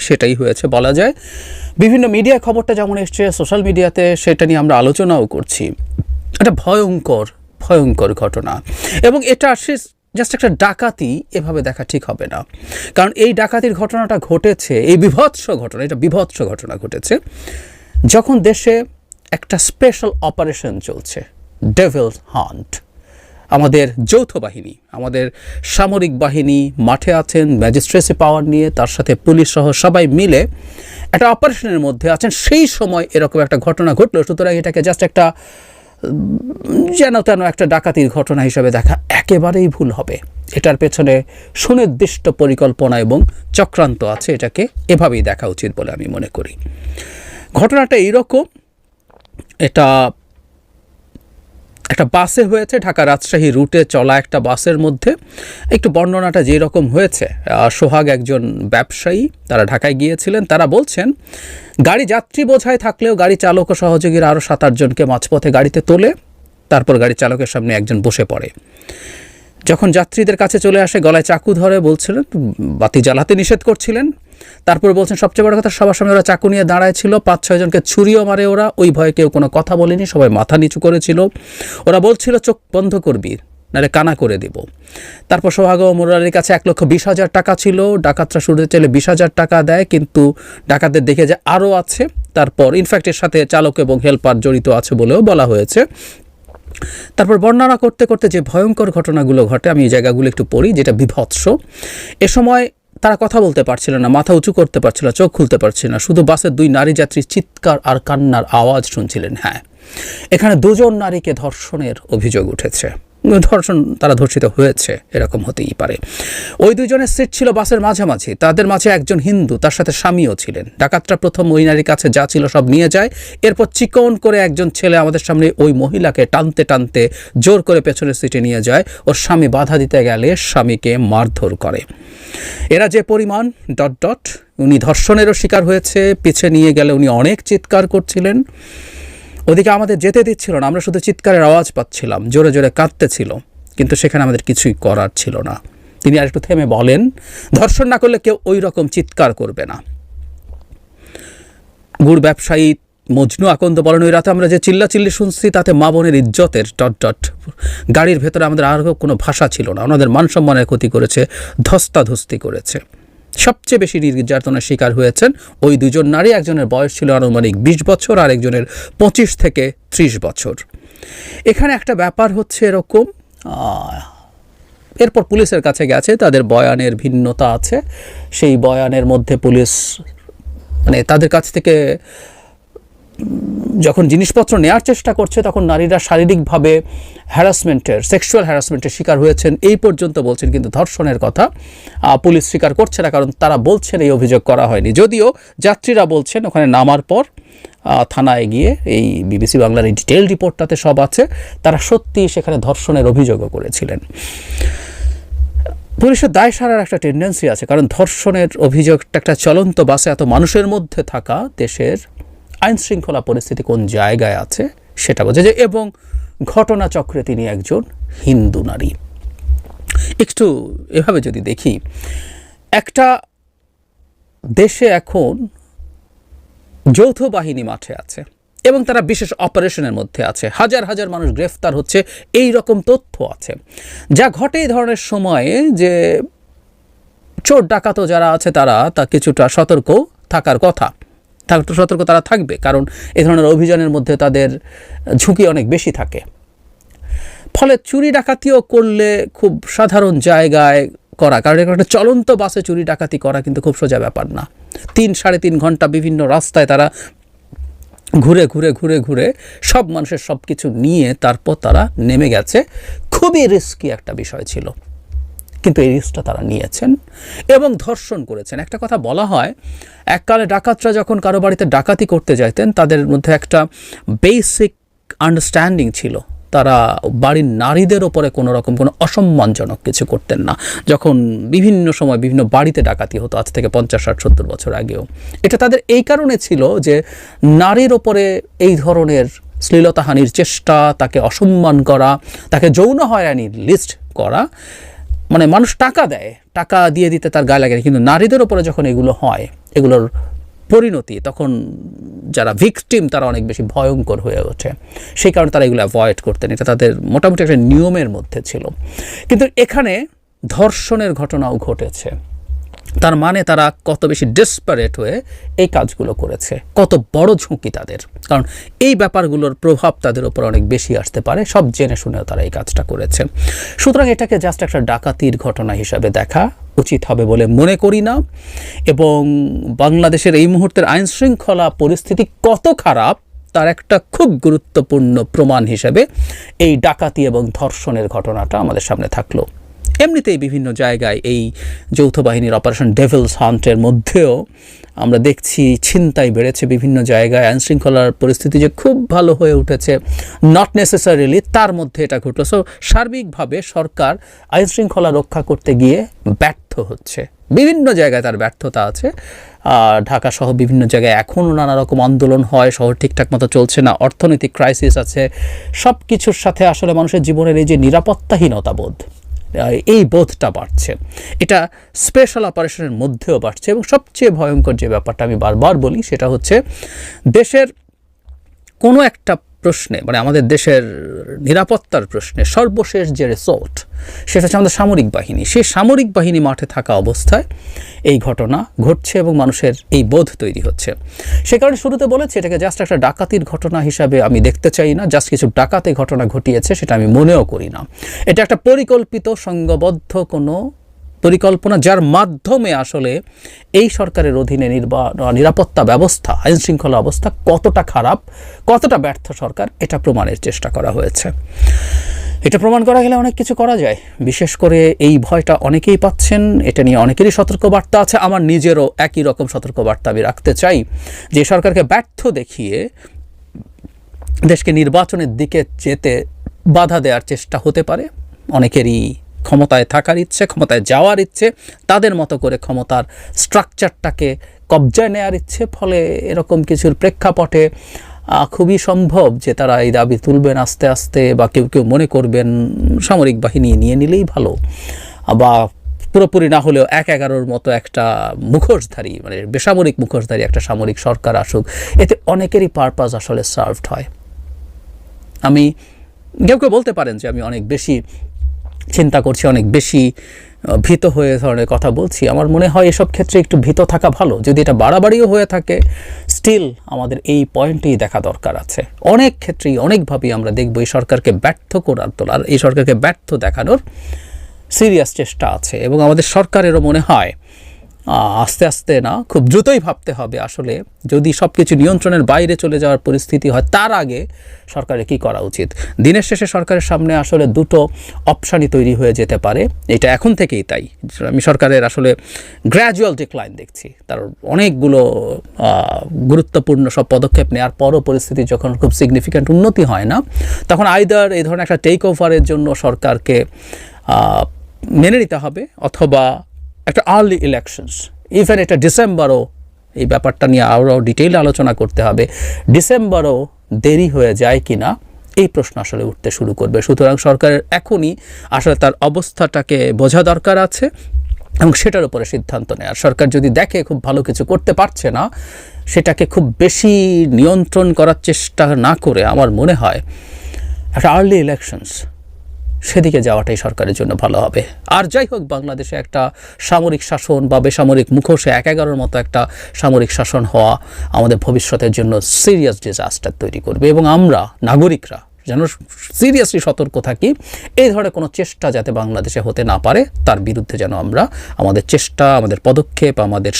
সেটাই হয়েছে বলা যায়। বিভিন্ন মিডিয়া খবরটা যেমন এসছে সোশ্যাল মিডিয়াতে সেটা নিয়ে আমরা আলোচনাও করছি। এটা ভয়ঙ্কর ভয়ঙ্কর ঘটনা। এবং এটা আসে জাস্ট একটা ডাকাতি, এভাবে দেখা ঠিক হবে না। কারণ এই ডাকাতির ঘটনাটা ঘটেছে, এই বিভৎস ঘটনা, এটা বিভৎস ঘটনা ঘটেছে। যখন দেশে একটা স্পেশাল অপারেশন চলছে ডেভিল হান্ট আমাদের যৌথ বাহিনী, আমাদের সামরিক বাহিনী মাঠে আছেন ম্যাজিস্ট্রেসি পাওয়ার নিয়ে, তার সাথে পুলিশ সহ সবাই মিলে একটা অপারেশনের মধ্যে আছেন। সেই সময় এরকম একটা ঘটনা ঘটলো, সুতরাং এটাকে জাস্ট একটা যেন তেন একটা ডাকাতির ঘটনা হিসেবে দেখা একেবারেই ভুল হবে। এটার পেছনে সুনির্দিষ্ট পরিকল্পনা এবং চক্রান্ত আছে, এটাকে এভাবেই দেখা উচিত বলে আমি মনে করি। ঘটনাটা এইরকম, এটা একটা বাসে হয়েছে, ঢাকা রাজশাহী রুটে চলা একটা বাসের মধ্যে। একটু বর্ণনাটা যেই রকম হয়েছে সোহাগ একজন ব্যবসায়ী, তারা ঢাকায় গিয়েছিলেন, তারা বলছেন, গাড়ি যাত্রী বোঝায় থাকলেও গাড়ি চালক ও সহযোগীরা আরও সাত আটজনকে মাঝপথে গাড়িতে তোলে, তারপর গাড়ি চালকের সামনে একজন বসে পড়ে। যখন যাত্রীদের কাছে চলে আসে, গলায় চাকু ধরে বলছিলেন, বাতি জ্বালাতে নিষেধ করছিলেন। তারপর বলছেন, সবচেয়ে বড় কথা, সবার সামনে ওরা চাকু নিয়ে দাঁড়ায় ছিল, পাঁচ, ছয় জনকে ছুরিও মারে ওরা, ওই ভয়ে কেউ কোনো কথা বলেনি, সবাই মাথা নিচু করেছিল। ওরা বলছিল, চোখ বন্ধ করবি, নাহলে কানা করে দেব। তারপর সোহাগ ও মুরারির কাছে এক লক্ষ বিশ হাজার টাকা ছিল, ডাকাতরা শুরুতে চাইলে বিশ হাজার টাকা দেয়, কিন্তু ডাকাতদের দেখে যে আরও আছে। তারপর ইনফ্যাক্ট এর সাথে চালক এবং হেল্পার জড়িত আছে বলেও বলা হয়েছে। তারপর বর্ণনা করতে করতে যে ভয়ঙ্কর ঘটনাগুলো ঘটে, আমি এই জায়গাগুলো একটু পড়ি, যেটা বিভৎস। এ সময় তারা কথা বলতে পারছিল না, মাথা উঁচু করতে পারছিল না, চোখ খুলতে পারছিল না। শুধু বাসের দুই নারী যাত্রীর চিৎকার আর কান্নার আওয়াজ শুনছিলেন হ্যাঁ। এখানে দুজন নারীকে ধর্ষণের অভিযোগ উঠেছে। ধর্ষণ তারা ধর্ষিত হয়েছে, এরকম হতেই পারে। ওই দুজনের সিট ছিল বাসের মাঝামাঝি, তাদের মাঝে একজন হিন্দু, তার সাথে স্বামীও ছিলেন। ডাকাতরা প্রথম ওই নারীর কাছে যা ছিল সব নিয়ে যায়, এরপর চিকন করে একজন ছেলে আমাদের সামনে ওই মহিলাকে টানতে টানতে জোর করে পেছনের সিটে নিয়ে যায়, ওর স্বামী বাধা দিতে গেলে স্বামীকে মারধর করে। এরা যে পরিমাণ, ডট ডট, উনি ধর্ষণেরও শিকার হয়েছে, পিছে নিয়ে গেলে উনি অনেক চিৎকার করছিলেন। ওদিকে আমাদের যেতে দিচ্ছিল না, আমরা শুধু চিৎকারের আওয়াজ পাচ্ছিলাম, জোরে জোরে কাঁদতেছিল, কিন্তু সেখানে আমাদের কিছুই করার ছিল না। তিনি আর একটু থেমে বলেন, ধর্ষণ না করলে কেউ ওই রকম চিৎকার করবে না। গুড় ব্যবসায়ী মজনু আকন্দ বলেন, ওই রাতে আমরা যে চিল্লা চিল্লি শুনছি, তাতে মা বোনের ইজ্জতের ডট ডট, গাড়ির ভেতরে আমাদের আর কোনো ভাষা ছিল না। ওনাদের মান সম্মানের ক্ষতি করেছে, ধস্তাধস্তি করেছে। সবচেয়ে বেশি নির্যাতনের শিকার হয়েছেন ওই দুজন নারী। একজনের বয়স ছিল আনুমানিক বিশ বছর আর একজনের পঁচিশ থেকে ত্রিশ বছর। এখানে একটা ব্যাপার হচ্ছে এরকম এরপর পুলিশের কাছে গেছে, তাদের বয়ানের ভিন্নতা আছে। সেই বয়ানের মধ্যে পুলিশ মানে তাদের কাছ থেকে যখন জিনিসপত্র নেওয়ার চেষ্টা করছে, তখন নারীরা শারীরিকভাবে হ্যারাসমেন্টের সেক্সুয়াল হ্যারাসমেন্টের শিকার হয়েছেন। এই পর্যন্ত বলছেন কিন্তু ধর্ষণের কথা। পুলিশ স্বীকার করছে না, কারণ তারা বলছেন এই অভিযোগ করা হয়নি। যদিও যাত্রীরা বলছেন, ওখানে নামার পর থানায় গিয়ে এই বিবিসি বাংলার এই ডিটেল রিপোর্টটাতে সব আছে। তারা সত্যি সেখানে ধর্ষণের অভিযোগও করেছিলেন। পুলিশের দায় সারার একটা টেন্ডেন্সি আছে, কারণ ধর্ষণের অভিযোগটা একটা চলন্ত বাসে এত মানুষের মধ্যে থাকা দেশের আইন শৃঙ্খলা পরিস্থিতি কোন জায়গায় আছে সেটা বোঝা যায়। এবং ঘটনাচক্রে তিনি একজন হিন্দু নারী। একটু এভাবে যদি দেখি, একটা দেশে এখন যৌথ বাহিনী মাঠে আছে এবং তারা বিশেষ অপারেশনের মধ্যে আছে। হাজার হাজার মানুষ গ্রেফতার হচ্ছে, এই রকম তথ্য আছে। যা ঘটে এই ধরনের সময়ে যে চোর ডাকাতও যারা আছে তারা তা কিছুটা সতর্ক থাকার কথা। সতর্ক তারা থাকবে, কারণ এ ধরনের অভিযানের মধ্যে তাদের ঝুঁকি অনেক বেশি থাকে। ফলে চুরি ডাকাতিও করলে খুব সাধারণ জায়গায় করা, কারণ এখানে একটা চলন্ত বাসে চুরি ডাকাতি করা কিন্তু খুব সোজা ব্যাপার না। তিন, সাড়ে তিন ঘণ্টা বিভিন্ন রাস্তায় তারা ঘুরে ঘুরে ঘুরে ঘুরে সব মানুষের সব কিছু নিয়ে তারপর তারা নেমে গেছে। খুবই রিস্কি একটা বিষয় ছিল। কিন্তু এই রিস্কটা তারা নিয়েছেন এবং ধর্ষণ করেছেন। একটা কথা বলা হয়, এককালে ডাকাতরা যখন কারও বাড়িতে ডাকাতি করতে যাইতেন, তাদের মধ্যে একটা বেসিক আন্ডারস্ট্যান্ডিং ছিল। তারা বাড়ির নারীদের ওপরে কোনো রকম কোনো অসম্মানজনক কিছু করতেন না। যখন বিভিন্ন সময় বিভিন্ন বাড়িতে ডাকাতি হতো, আজ থেকে পঞ্চাশ, ষাট, সত্তর বছর আগেও। এটা তাদের এই কারণে ছিল যে নারীর ওপরে এই ধরনের শ্লীলতাহানির চেষ্টা, তাকে অসম্মান করা, তাকে যৌন হয়রানির লিস্ট করা মানে মানুষ টাকা দেয়, টাকা দিয়ে দিতে তার গায়ে লাগে। কিন্তু নারীদের ওপরে যখন এগুলো হয়, এগুলোর পরিণতি, তখন যারা ভিকটিম তারা অনেক বেশি ভয়ঙ্কর হয়ে ওঠে। সেই কারণে তারা এগুলো অ্যাভয়েড করতেন। এটা তাদের মোটামুটি একটা নিয়মের মধ্যে ছিল। কিন্তু এখানে ধর্ষণের ঘটনাও ঘটেছে। তার মানে তারা কত বেশি ডেসপারেট হয়ে এই কাজগুলো করেছে। কত বড় ঝুঁকি তাদের। কারণ এই ব্যাপারগুলোর প্রভাব তাদের উপর অনেক বেশি আসতে পারে, সব জেনে শুনেও তারা এই কাজটা করেছে। সুতরাং এটাকে জাস্ট একটা ডাকাতির ঘটনা হিসাবে দেখা উচিত হবে বলে মনে করি না। এবং বাংলাদেশের এই মুহূর্তের আইন শৃঙ্খলা পরিস্থিতি কত খারাপ, তার একটা খুব গুরুত্বপূর্ণ প্রমাণ হিসেবে এই ডাকাতি এবং ধর্ষণের ঘটনাটা আমাদের সামনে থাকল। এমনিতেই বিভিন্ন জায়গায় এই যৌথ বাহিনীর অপারেশন ডেভিলস হান্টের মধ্যেও আমরা দেখছি ছিনতাই বেড়েছে বিভিন্ন জায়গায়। আইনশৃঙ্খলার পরিস্থিতি যে খুব ভালো হয়ে উঠেছে নট নেসেসারিলি তার মধ্যে এটা ঘটলো। সো সার্বিকভাবে সরকার আইনশৃঙ্খলা রক্ষা করতে গিয়ে ব্যর্থ হচ্ছে। বিভিন্ন জায়গায় তার ব্যর্থতা আছে। ঢাকা সহ বিভিন্ন জায়গায় এখনও নানা রকম আন্দোলন হয়, শহর ঠিকঠাক মতো চলছে না, অর্থনৈতিক ক্রাইসিস আছে। সব কিছুর সাথে আসলে মানুষের জীবনের এই যে নিরাপত্তাহীনতা বোধ এই বোধটা বাড়ছে। এটা স্পেশাল অপারেশনের মধ্যেও বাড়ছে এবং সবচেয়ে ভয়ঙ্কর যে ব্যাপারটা আমি বারবার বলি সেটা হচ্ছে দেশের কোনো একটা প্রশ্নে মানে আমাদের দেশের নিরাপত্তার প্রশ্নে সর্বশেষ যে রিসোর্ট সেটা হচ্ছে আমাদের সামরিক বাহিনী। সেই সামরিক বাহিনী মাঠে থাকা অবস্থায় এই ঘটনা ঘটছে এবং মানুষের এই বোধ তৈরি হচ্ছে। সে কারণে শুরুতে বলেছি, এটাকে জাস্ট একটা ডাকাতির ঘটনা হিসাবে আমি দেখতে চাই না জাস্ট কিছু ডাকাতি ঘটনা ঘটিয়েছে, সেটা আমি মনেও করি না। এটা একটা পরিকল্পিত সংঘবদ্ধ কোনো পরিকল্পনা যার মাধ্যমে আসলে এই সরকারের অধীনে নিরাপত্তা ব্যবস্থা আইন শৃঙ্খলা অবস্থা কতটা খারাপ, কতটা ব্যর্থ সরকার, এটা প্রমাণের চেষ্টা করা হয়েছে। এটা প্রমাণ করা গেলে অনেক কিছু করা যায়। বিশেষ করে এই ভয়টা অনেকেই পাচ্ছেন, এটা নিয়ে অনেকেরই সতর্কবার্তা আছে। আমার নিজেরও একই রকম সতর্কবার্তা আমি রাখতে চাই যে সরকারকে ব্যর্থ দেখিয়ে দেশকে নির্বাচনের দিকে যেতে বাধা দেওয়ার চেষ্টা হতে পারে। অনেকেরই ক্ষমতায় থাকার ইচ্ছে, ক্ষমতায় যাওয়ার ইচ্ছে, তাদের মতো করে ক্ষমতার স্ট্রাকচারটাকে কবজায় নেওয়ার ইচ্ছে, ফলে এরকম কিছুর প্রেক্ষাপটে খুবই সম্ভব যে তারা এই দাবি তুলবেন আস্তে আস্তে বা কেউ কেউ মনে করবেন সামরিক বাহিনী নিয়ে নিলেই ভালো। বা পুরোপুরি না হলেও এক এগারোর মতো একটা মুখোশধারী মানে বেসামরিক মুখোশধারী একটা সামরিক সরকার আসুক, এতে অনেকেরই পারপাস আসলে সার্ভড হয়। আমি, কেউ কেউ বলতে পারেন যে আমি অনেক বেশি চিন্তা করছি, অনেক বেশি ভীত হয়ে ধরনের কথা বলছি। আমার মনে হয় এসব ক্ষেত্রে একটু ভীত থাকা ভালো। যদি এটা বাড়াবাড়িও হয়ে থাকে স্টিল আমাদের এই পয়েন্টেই দেখা দরকার আছে। অনেক ক্ষেত্রেই, অনেকভাবেই আমরা দেখব এই সরকারকে ব্যর্থ করার তোলার এই সরকারকে ব্যর্থ দেখানোর সিরিয়াস চেষ্টা আছে। এবং আমাদের সরকারেরও মনে হয় আস্তে আস্তে না খুব দ্রুতই ভাবতে হবে আসলে যদি সব কিছু নিয়ন্ত্রণের বাইরে চলে যাওয়ার পরিস্থিতি হয়, তার আগে সরকারের কী করা উচিত? দিনের শেষে সরকারের সামনে আসলে দুটো অপশানই তৈরি হয়ে যেতে পারে। এটা এখন থেকেই তাই। আমি সরকারের আসলে গ্র্যাজুয়াল ডিক্লাইন দেখছি। তার অনেকগুলো গুরুত্বপূর্ণ সব পদক্ষেপ নেওয়ার পরও পরিস্থিতি যখন খুব সিগনিফিক্যান্ট উন্নতি হয় না, তখন আইদার এই ধরনের একটা টেক ওভারের জন্য সরকারকে মেনে নিতে হবে অথবা একটা আর্লি ইলেকশনস ইভেন এটা ডিসেম্বরও এই ব্যাপারটা নিয়ে আরও ডিটেইল আলোচনা করতে হবে। ডিসেম্বরও দেরি হয়ে যায় কি না এই প্রশ্ন আসলে উঠতে শুরু করবে। সুতরাং সরকারের এখনই আসলে তার অবস্থাটাকে বোঝা দরকার আছে এবং সেটার উপরে সিদ্ধান্ত নেয়। আর সরকার যদি দেখে খুব ভালো কিছু করতে পারছে না, সেটাকে খুব বেশি নিয়ন্ত্রণ করার চেষ্টা না করে আমার মনে হয়, একটা আর্লি ইলেকশনস সেদিকে যাওয়াটাই সরকারের জন্য ভালো হবে। আর যাই হোক, বাংলাদেশে একটা সামরিক শাসন বা বেসামরিক মুখোশে এক এগারোর মতো একটা সামরিক শাসন হওয়া আমাদের ভবিষ্যতের জন্য সিরিয়াস ডিজাস্টার তৈরি করবে এবং আমরা, নাগরিকরা, যেন সিরিয়াসলি সতর্ক থাকি, এই ধরনের কোনো চেষ্টা যাতে বাংলাদেশে হতে না পারে, তার বিরুদ্ধে যেন আমরা আমাদের চেষ্টা, আমাদের পদক্ষেপ, আমাদের